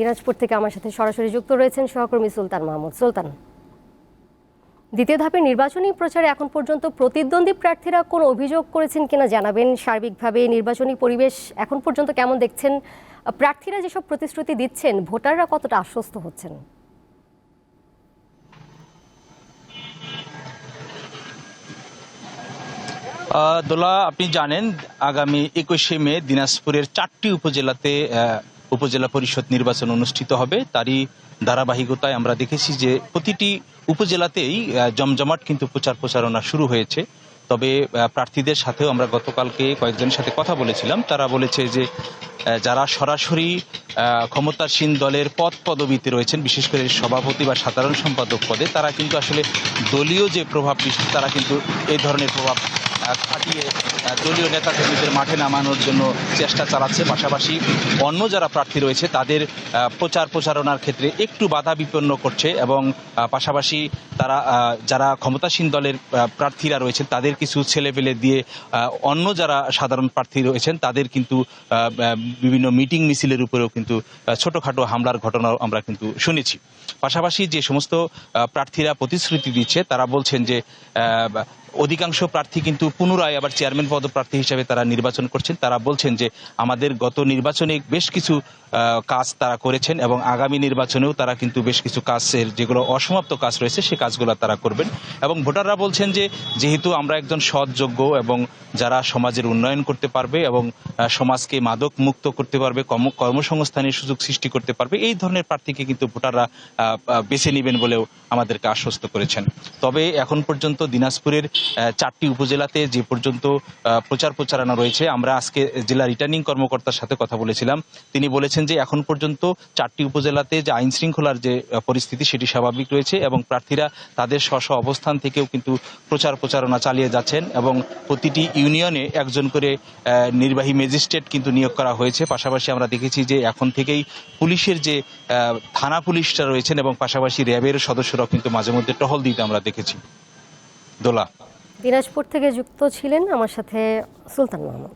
দিনাজপুর থেকে আমার সাথে সরাসরি যুক্ত রয়েছেন সহকর্মী সুলতান মাহমুদ। সুলতান, দ্বিতীয় ধাপের নির্বাচনী প্রচারে এখন পর্যন্ত প্রতিদ্বন্দ্বী প্রার্থীরা কোনো অভিযোগ করেছেন কিনা জানাবেন। সার্বিকভাবে নির্বাচনী পরিবেশ এখন পর্যন্ত কেমন দেখছেন? প্রার্থীরা যেসব প্রতিশ্রুতি দিচ্ছেন, ভোটাররা কতটা আশ্বস্ত হচ্ছেন? দোলা, আপনি জানেন আগামী একুশে মে দিনাজপুরের চারটি উপজেলাতে উপজেলা পরিষদ নির্বাচন অনুষ্ঠিত হবে। তারই ধারাবাহিকতায় আমরা দেখেছি যে প্রতিটি উপজেলাতেই জমজমাট কিন্তু প্রচার প্রচারণা শুরু হয়েছে। তবে প্রার্থীদের সাথেও আমরা গতকালকে কয়েকজনের সাথে কথা বলেছিলাম। তারা বলেছে যে যারা সরাসরি ক্ষমতাসীন দলের পদ পদবিতে রয়েছেন, বিশেষ করে সভাপতি বা সাধারণ সম্পাদক পদে, তারা কিন্তু আসলে দলীয় যে প্রভাব তারা কিন্তু এই ধরনের প্রভাব খাটিয়ে দলীয় নেতা কর্মীদের মাঠে নামানোর জন্য চেষ্টা চালাচ্ছে। পাশাপাশি অন্য যারা প্রার্থী রয়েছে, তাদের প্রচার প্রচারণার ক্ষেত্রে একটু বাধা বিপন্ন করছে এবং পাশাপাশি তারা যারা ক্ষমতাসীন দলের প্রার্থীরা রয়েছেন, তাদের কিছু ছেলেপেলে দিয়ে অন্য যারা সাধারণ প্রার্থী রয়েছেন, তাদের কিন্তু বিভিন্ন মিটিং মিছিলের উপরেও কিন্তু ছোটোখাটো হামলার ঘটনাও আমরা কিন্তু শুনেছি। পাশাপাশি যে সমস্ত প্রার্থীরা প্রতিশ্রুতি দিচ্ছে, তারা বলছেন যে অধিকাংশ প্রার্থী কিন্তু পুনরায় আবার চেয়ারম্যান পদপ্রার্থী হিসেবে তারা নির্বাচন করছেন। তারা বলছেন যে আমাদের গত নির্বাচনে বেশ কিছু কাজ তারা করেছেন এবং আগামী নির্বাচনেও তারা কিন্তু বেশ কিছু কাজের যেগুলো অসমাপ্ত কাজ রয়েছে, সে কাজগুলো তারা করবেন। এবং ভোটাররা বলছেন যে যেহেতু আমরা একজন সৎ যোগ্য এবং যারা সমাজের উন্নয়ন করতে পারবে এবং সমাজকে মাদক মুক্ত করতে পারবে, কর্ম, কর্মসংস্থানের সুযোগ সৃষ্টি করতে পারবে, এই ধরনের প্রার্থীকে কিন্তু ভোটাররা বেছে নেবেন বলেও আমাদেরকে আশ্বস্ত করেছেন। তবে এখন পর্যন্ত দিনাজপুরের চারটি উপজেলাতে যে পর্যন্ত প্রচার প্রচারণা রয়েছে, আমরা আজকে জেলা রিটার্নিং কর্মকর্তার সাথে কথা বলেছিলাম। তিনি বলেছেন যে এখন পর্যন্ত চারটি উপজেলাতে যে আইন শৃঙ্খলার যে পরিস্থিতি সেটি স্বাভাবিক রয়েছে এবং প্রার্থীরা তাদের স্ব স্ব অবস্থান থেকেও কিন্তু প্রচার প্রচারণা চালিয়ে যাচ্ছেন এবং প্রতিটি ইউনিয়নে একজন করে নির্বাহী ম্যাজিস্ট্রেট কিন্তু নিয়োগ করা হয়েছে। পাশাপাশি আমরা দেখেছি যে এখন থেকেই পুলিশের যে থানা পুলিশরা রয়েছেন এবং পাশাপাশি র্যাবের সদস্যরাও কিন্তু মাঝে মধ্যে টহল দিতে আমরা দেখেছি। দোলা। দিনাজপুর থেকে যুক্ত ছিলেন আমার সাথে সুলতান মাহমুদ।